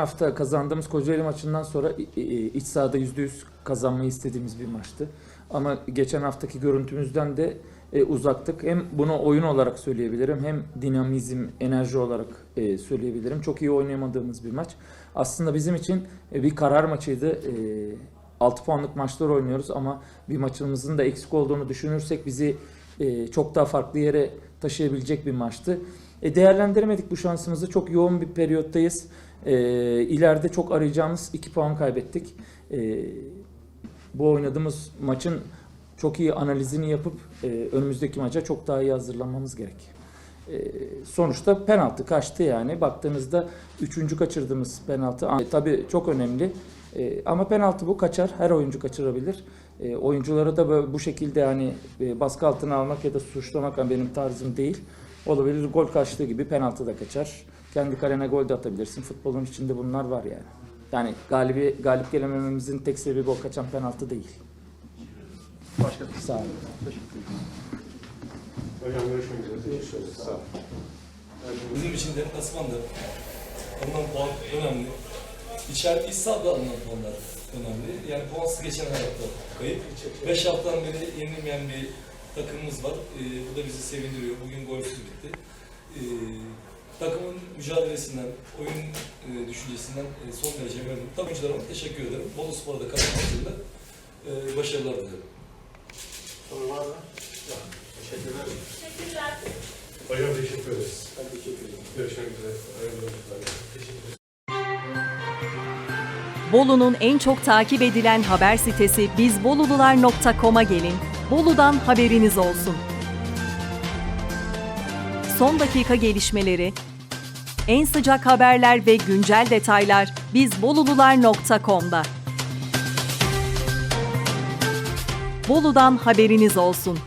hafta kazandığımız Kocaeli maçından sonra iç sahada %100 kazanmayı istediğimiz bir maçtı. Ama geçen haftaki görüntümüzden de e, uzaktık. Hem bunu oyun olarak söyleyebilirim hem dinamizm, enerji olarak e, söyleyebilirim. Çok iyi oynayamadığımız bir maç. Aslında bizim için e, bir karar maçıydı. E, 6 puanlık maçlar oynuyoruz ama bir maçımızın da eksik olduğunu düşünürsek bizi çok daha farklı yere taşıyabilecek bir maçtı. E, değerlendiremedik bu şansımızı. Çok yoğun bir periyottayız. E, ileride çok arayacağımız 2 puan kaybettik. E, bu oynadığımız maçın çok iyi analizini yapıp e, önümüzdeki maça çok daha iyi hazırlanmamız gerek. E, sonuçta penaltı kaçtı yani. Baktığınızda üçüncü kaçırdığımız penaltı e, tabii çok önemli. E, ama penaltı bu kaçar. Her oyuncu kaçırabilir. E, oyunculara da bu şekilde hani e, baskı altına almak ya da suçlamak benim tarzım değil. Olabilir gol kaçtığı gibi penaltı da kaçar. Kendi kalene gol de atabilirsin. Futbolun içinde bunlar var yani. Yani galibi, galip gelemememizin tek sebebi o kaçan penaltı değil. Başka Sağ olun. Hocam görüşmek üzere. Ederiz. Sağ olun. Bizim için deplasmanda alınan puan önemli. İçeride iç sahada alınan puanlar önemli. Yani puansız geçen hayatta kayıp. 5 haftadan beri yenilmeyen bir takımımız var. Ee, bu da bizi sevindiriyor. Bugün golsüz bitti. Ee, takımın mücadelesinden, oyun e, düşüncesinden e, son derece memnunum. Takım oyuncularıma teşekkür ederim. Bolu Spor'a da kazanmasında e, başarılar dilerim. Soru var mı? Yok. Teşekkür ederim. Hocam teşekkür ederiz. Ben teşekkür ederim. Görüşmek üzere. Hayırlı olsun. Teşekkür ederim. Bolu'nun en çok takip edilen haber sitesi bizbolulular.com'a gelin. Bolu'dan haberiniz olsun. Son dakika gelişmeleri, en sıcak haberler ve güncel detaylar bizbolulular.com'da. Bolu'dan haberiniz olsun.